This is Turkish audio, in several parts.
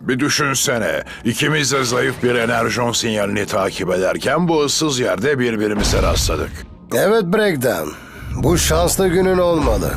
Bir düşünsene. İkimiz de zayıf bir enerjon sinyalini takip ederken bu ıssız yerde birbirimize rastladık. Evet Breakdown. Bu şanslı günün olmalı.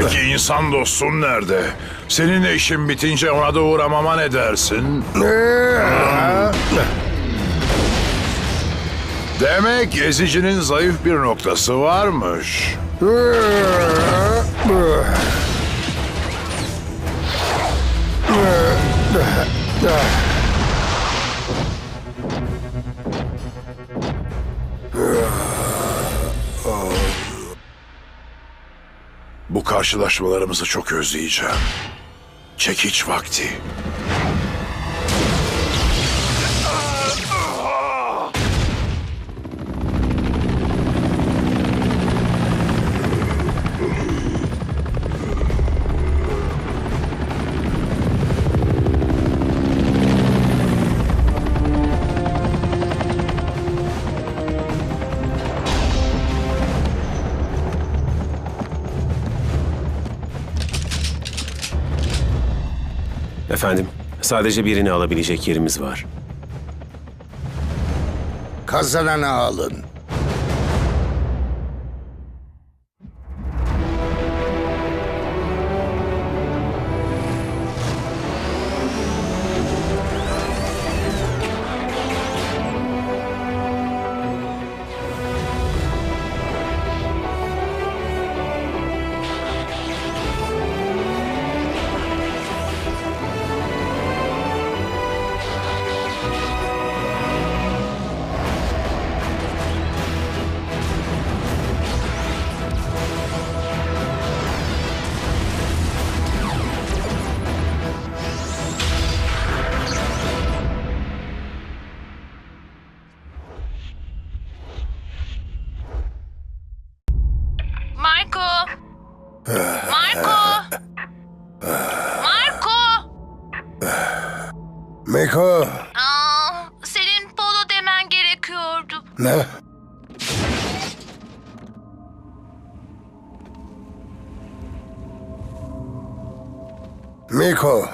Peki insan dostun nerede? Seninle işin bitince ona da uğramama ne dersin? Demek ezicinin zayıf bir noktası varmış. Bu karşılaşmalarımızı çok özleyeceğim. Çekiç vakti. Efendim, sadece birini alabilecek yerimiz var. Kazananı alın. Ne? Miko.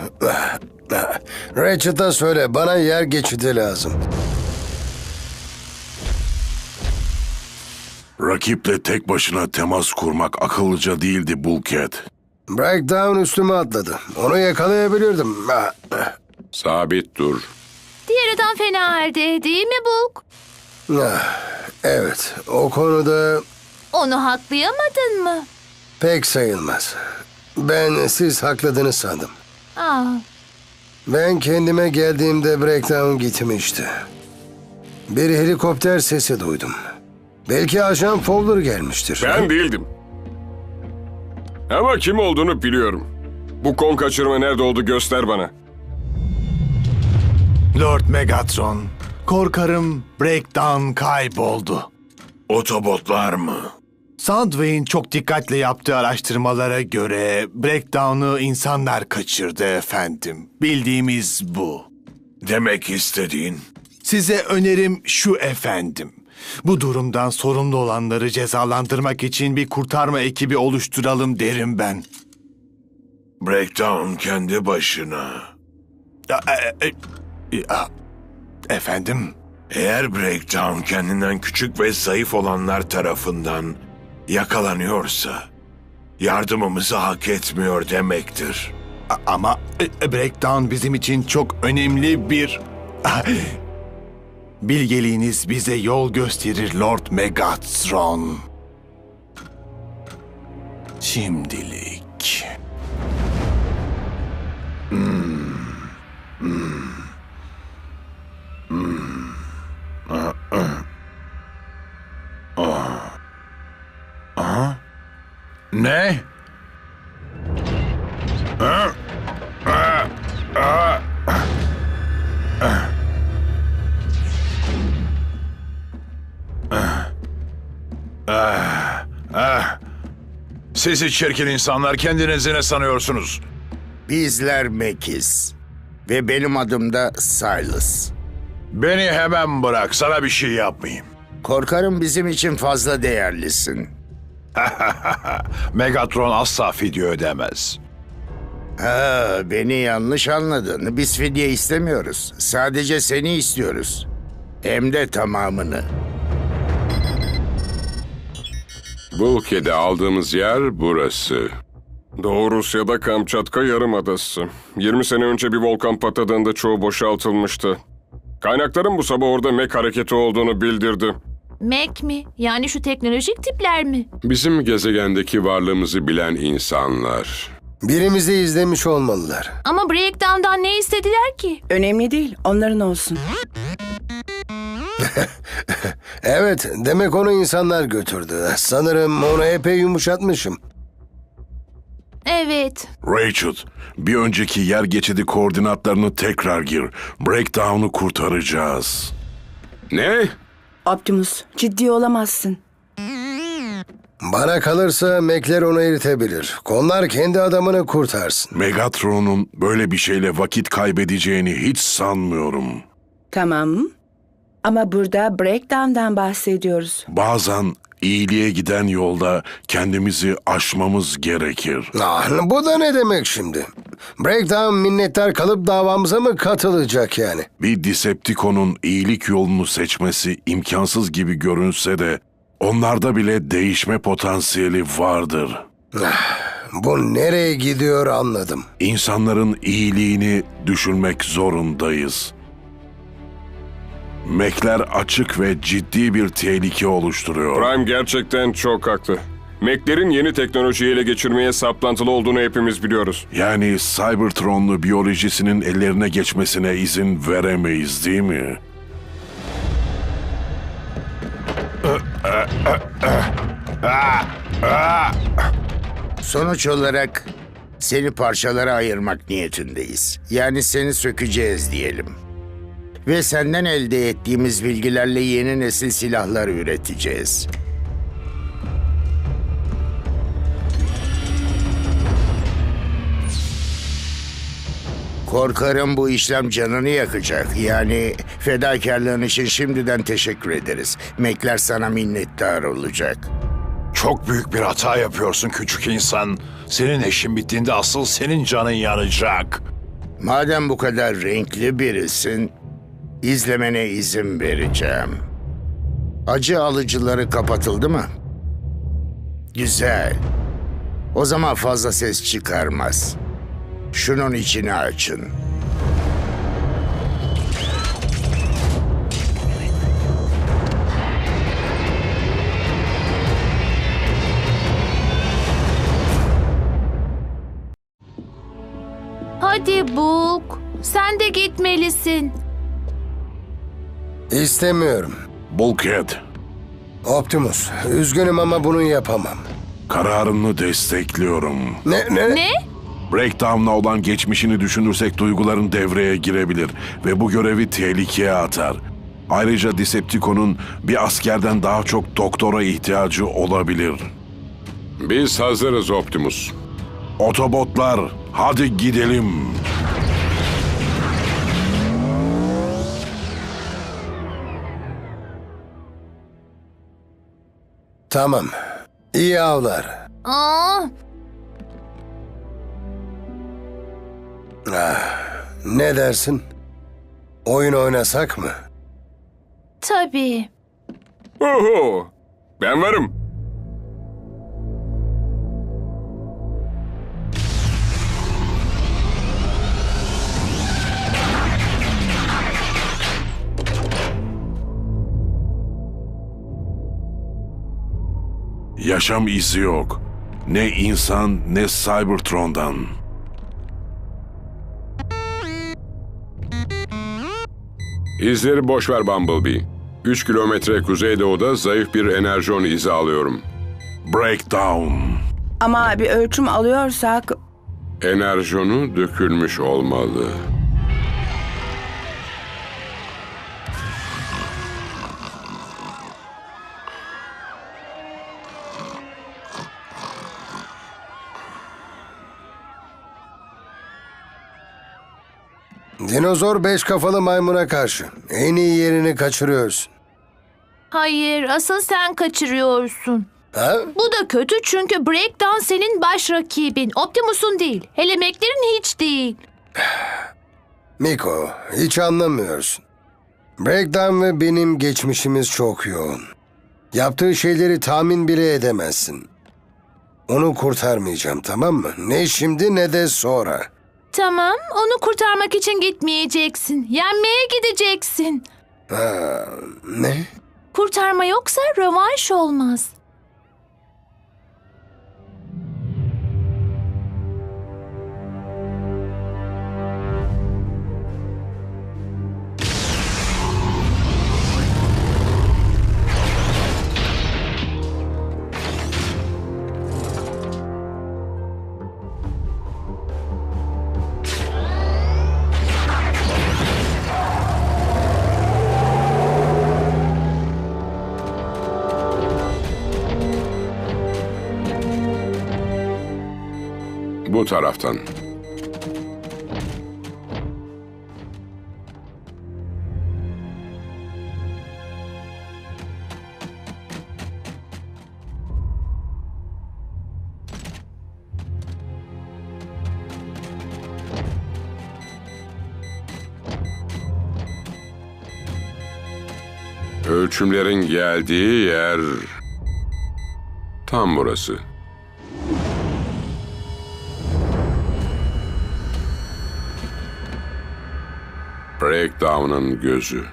Ratchet'a söyle bana yer geçidi lazım. Rakiple tek başına temas kurmak akıllıca değildi Bulkhead. Breakdown üstüme atladı. Onu yakalayabilirdim. Sabit dur. Diğer adam fena halde değil mi Bulk? Ah, Evet, o konuda Onu haklayamadın mı? pek sayılmaz. Ben siz hakladınız sandım. Aa, Ben kendime geldiğimde breakdown gitmişti. Bir helikopter sesi duydum. Belki ajan Fowler gelmiştir. Ben değildim. Ama kim olduğunu biliyorum. Bu kon kaçırma nerede oldu göster bana. Lord Megatron, korkarım Breakdown kayboldu. Otobotlar mı? Soundwave'in çok dikkatle yaptığı araştırmalara göre Breakdown'u insanlar kaçırdı efendim. Bildiğimiz bu. Demek istediğin. Size önerim şu efendim. Bu durumdan sorumlu olanları cezalandırmak için bir kurtarma ekibi oluşturalım derim ben. Breakdown kendi başına. Ya, e, e, ya, efendim? Eğer Breakdown kendinden küçük ve zayıf olanlar tarafından yakalanıyorsa yardımımızı hak etmiyor demektir. A- Ama e, Breakdown bizim için çok önemli bir... Bilgeliğiniz bize yol gösterir Lord Megatron. Şimdilik. Ne? Sizi çirkin insanlar kendinizi ne sanıyorsunuz? Bizler Mekiz. Ve benim adım da Silas. Beni hemen bırak, sana bir şey yapmayayım. Korkarım bizim için fazla değerlisin. Megatron asla fidye ödemez. Ha, beni yanlış anladın. Biz fidye istemiyoruz. Sadece seni istiyoruz. Hem de tamamını. Bulke'de aldığımız yer burası. Doğu Rusya'da Kamçatka Yarımadası. 20 sene önce bir volkan patladığında çoğu boşaltılmıştı. Kaynaklarım bu sabah orada mek hareketi olduğunu bildirdi. Mac mi? Yani şu teknolojik tipler mi? Bizim gezegendeki varlığımızı bilen insanlar. Birimizi izlemiş olmalılar. Ama Breakdown'dan ne istediler ki? Önemli değil, onların olsun. Evet, demek onu insanlar götürdü. Sanırım onu epey yumuşatmışım. Evet. Rachel, bir önceki yer geçidi koordinatlarını tekrar gir. Breakdown'u kurtaracağız. Ne? Optimus, ciddi olamazsın. Bana kalırsa Mekler onu eritebilir. Konlar kendi adamını kurtarsın. Megatron'un böyle bir şeyle vakit kaybedeceğini hiç sanmıyorum. Tamam. Ama burada breakdown'dan bahsediyoruz. Bazen iyiliğe giden yolda kendimizi aşmamız gerekir. Ah, bu da ne demek şimdi? Breakdown minnettar kalıp davamıza mı katılacak yani? Bir Decepticon'un iyilik yolunu seçmesi imkansız gibi görünse de onlarda bile değişme potansiyeli vardır. Bu nereye gidiyor anladım. İnsanların iyiliğini düşünmek zorundayız. Mekler açık ve ciddi bir tehlike oluşturuyor. Prime gerçekten çok haklı. Meklerin yeni teknolojiyi ele geçirmeye saplantılı olduğunu hepimiz biliyoruz. Yani Cybertron'lu biyolojisinin ellerine geçmesine izin veremeyiz değil mi? Sonuç olarak seni parçalara ayırmak niyetindeyiz. Yani seni sökeceğiz diyelim. Ve senden elde ettiğimiz bilgilerle yeni nesil silahlar üreteceğiz. Korkarım bu işlem canını yakacak. Yani fedakarlığın için şimdiden teşekkür ederiz. Mekler sana minnettar olacak. Çok büyük bir hata yapıyorsun küçük insan. Senin eşin bittiğinde asıl senin canın yanacak. Madem bu kadar renkli birisin, izlemene izin vereceğim. Acı alıcıları kapatıldı mı? Güzel. O zaman fazla ses çıkarmaz. Şunun içini açın. Hadi Bulk. Sen de gitmelisin. İstemiyorum. Bulkhead, Optimus, üzgünüm ama bunu yapamam. kararını destekliyorum. Ne, ne? Ne? Breakdown'la olan geçmişini düşünürsek duyguların devreye girebilir ve bu görevi tehlikeye atar. Ayrıca Decepticon'un bir askerden daha çok doktora ihtiyacı olabilir. Biz hazırız Optimus. Otobotlar, hadi gidelim. Tamam. İyi avlar. Aa, Ne dersin? Oyun oynasak mı? tabii. Oho! Ben varım. Yaşam izi yok. Ne insan ne Cybertron'dan. İzleri boş ver Bumblebee. 3 kilometre kuzeydoğuda zayıf bir enerjon izi alıyorum. Breakdown. Ama bir ölçüm alıyorsak Enerjonu dökülmüş olmalı. Dinozor beş kafalı maymuna karşı. En iyi yerini kaçırıyorsun. Hayır, asıl sen kaçırıyorsun. Ha? Bu da kötü çünkü Breakdown senin baş rakibin. Optimus'un değil. Hele Mac'lerin hiç değil. Miko, hiç anlamıyorsun. Breakdown ve benim geçmişimiz çok yoğun. Yaptığı şeyleri tahmin bile edemezsin. Onu kurtarmayacağım tamam mı? Ne şimdi ne de sonra. Tamam, onu kurtarmak için gitmeyeceksin. Yenmeye gideceksin. Ha, ne? Kurtarma yoksa rövanş olmaz. Taraftan. Ölçümlerin geldiği yer tam burası. Breakdown'ın gözü.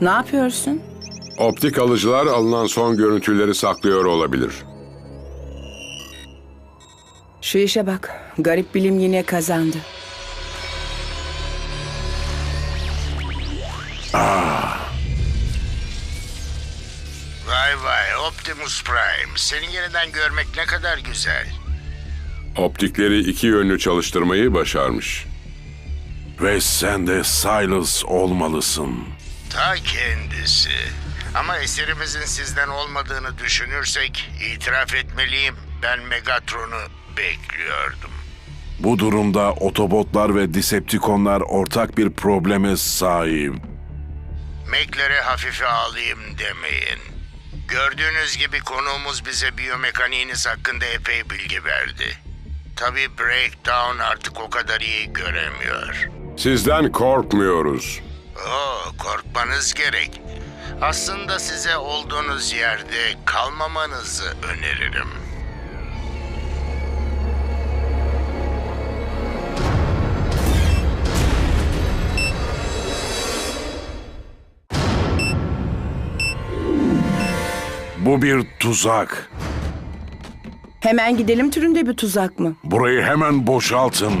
Ne yapıyorsun? Optik alıcılar alınan son görüntüleri saklıyor olabilir. Şu işe bak. Garip bilim yine kazandı. Vay vay Optimus Prime. Seni yeniden görmek ne kadar güzel. Optikleri iki yönlü çalıştırmayı başarmış. Ve sen de Silas olmalısın. Ta kendisi. Ama eserimizin sizden olmadığını düşünürsek itiraf etmeliyim. Ben Megatron'u bekliyordum. Bu durumda Otobotlar ve Decepticonlar ortak bir probleme sahip. Mac'lere hafife alayım demeyin. Gördüğünüz gibi konuğumuz bize biyomekaniğiniz hakkında epey bilgi verdi. Tabii Breakdown artık o kadar iyi göremiyor. Sizden korkmuyoruz. Oo, korkmanız gerek. Aslında size olduğunuz yerde kalmamanızı öneririm. Bu bir tuzak. Hemen gidelim türünde bir tuzak mı? Burayı hemen boşaltın.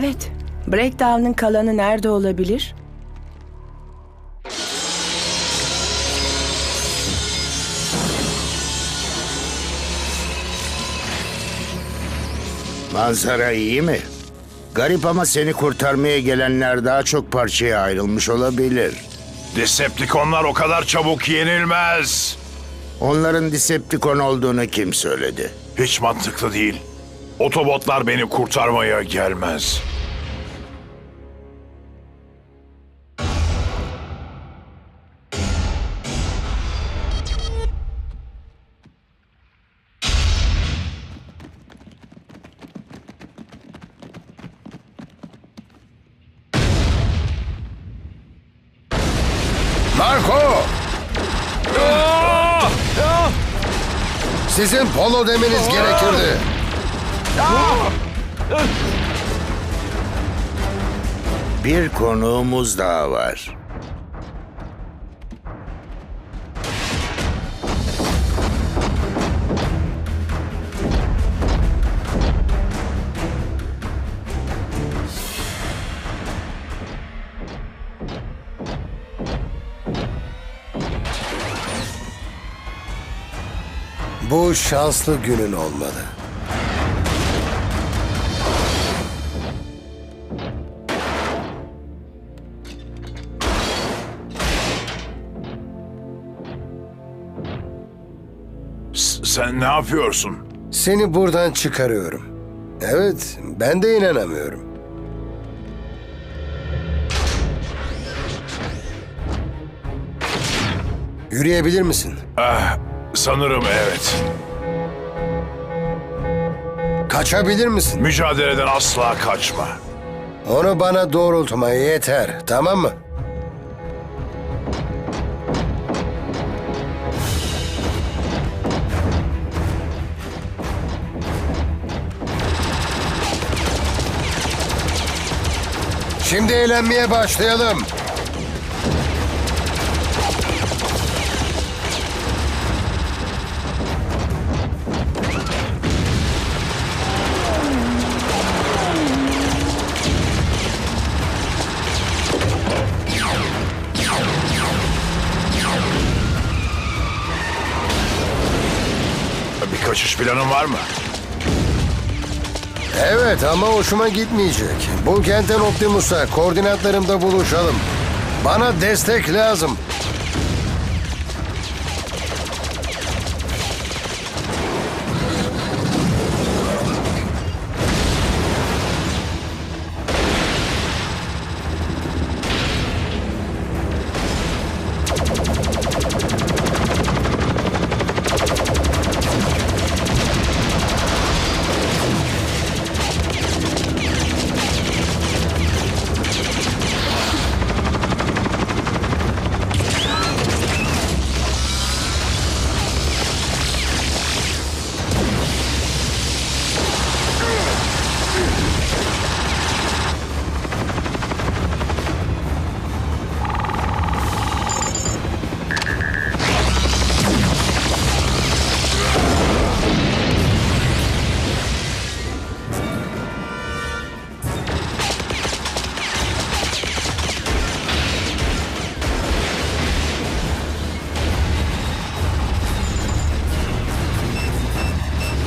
Evet. Breakdown'ın kalanı nerede olabilir? Manzara iyi mi? Garip ama seni kurtarmaya gelenler daha çok parçaya ayrılmış olabilir. Decepticonlar o kadar çabuk yenilmez. Onların Decepticon olduğunu kim söyledi? Hiç mantıklı değil. Otobotlar beni kurtarmaya gelmez. Marco! Sizin polo demeniz gerekirdi. Bir konuğumuz daha var. Bu şanslı günün olmalı. Ne yapıyorsun? Seni buradan çıkarıyorum. Evet, ben de inanamıyorum. Yürüyebilir misin? Ah, sanırım evet. Kaçabilir misin? Mücadeleden asla kaçma. Onu bana doğrultma yeter, tamam mı? Şimdi eğlenmeye başlayalım. Kaçış planın var mı? Evet ama hoşuma gitmeyecek. Bulkent'ten Optimus'a koordinatlarımda buluşalım. Bana destek lazım.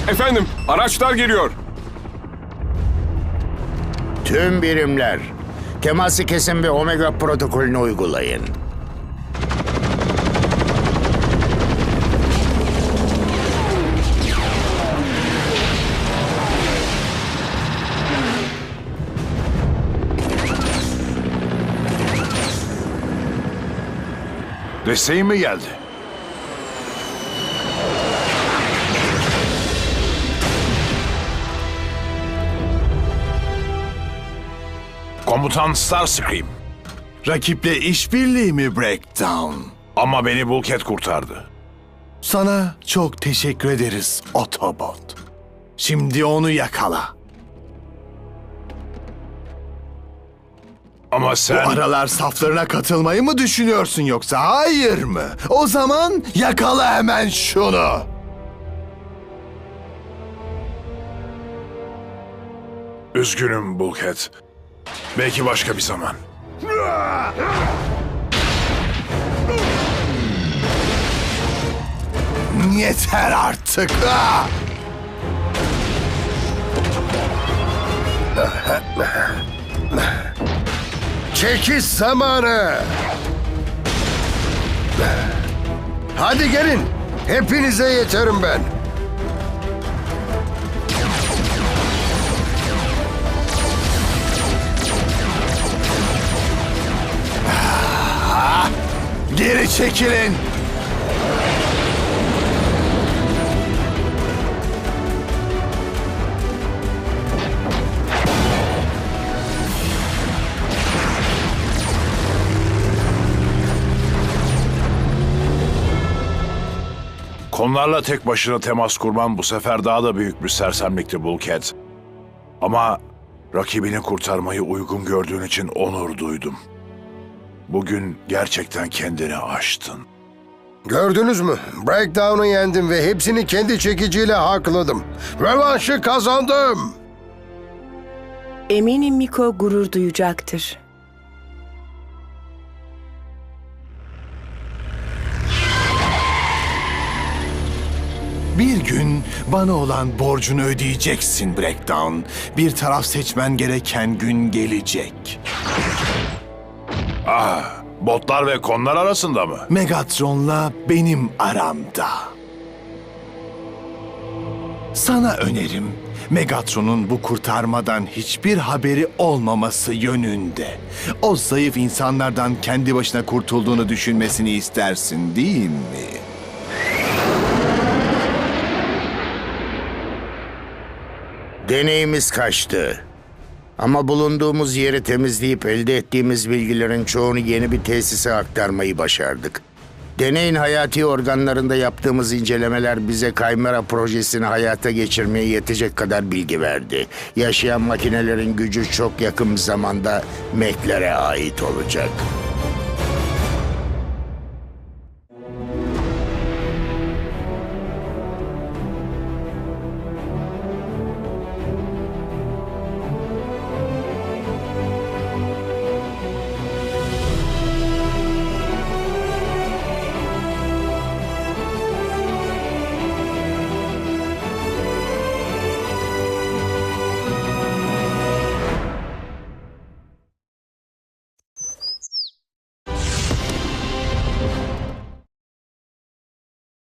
Efendim, araçlar geliyor. Tüm birimler, teması kesin ve Omega protokolünü uygulayın. Desteğin mi geldi? Komutan Starscream. Rakiple işbirliği mi Breakdown? Ama beni Bulket kurtardı. Sana çok teşekkür ederiz Autobot. Şimdi onu yakala. Ama Bu sen... aralar saflarına katılmayı mı düşünüyorsun yoksa hayır mı? O zaman yakala hemen şunu. Üzgünüm Bulket. Belki başka bir zaman. Yeter artık. Ah! Çekiş zamanı. Hadi gelin. Hepinize yeterim ben. Geri çekilin. Konularla tek başına temas kurman bu sefer daha da büyük bir sersemlikti Bulket. Ama rakibini kurtarmayı uygun gördüğün için onur duydum. Bugün gerçekten kendini aştın. Gördünüz mü? Breakdown'u yendim ve hepsini kendi çekiciyle hakladım. Rövanşı kazandım. Eminim Miko gurur duyacaktır. Bir gün bana olan borcunu ödeyeceksin Breakdown. Bir taraf seçmen gereken gün gelecek. Botlar ve konlar arasında mı? Megatron'la benim aramda. Sana önerim Megatron'un bu kurtarmadan hiçbir haberi olmaması yönünde. O zayıf insanlardan kendi başına kurtulduğunu düşünmesini istersin değil mi? Deneyimiz kaçtı. Ama bulunduğumuz yeri temizleyip elde ettiğimiz bilgilerin çoğunu yeni bir tesise aktarmayı başardık. Deneyin hayati organlarında yaptığımız incelemeler bize Kaymera projesini hayata geçirmeye yetecek kadar bilgi verdi. Yaşayan makinelerin gücü çok yakın zamanda Mek'lere ait olacak.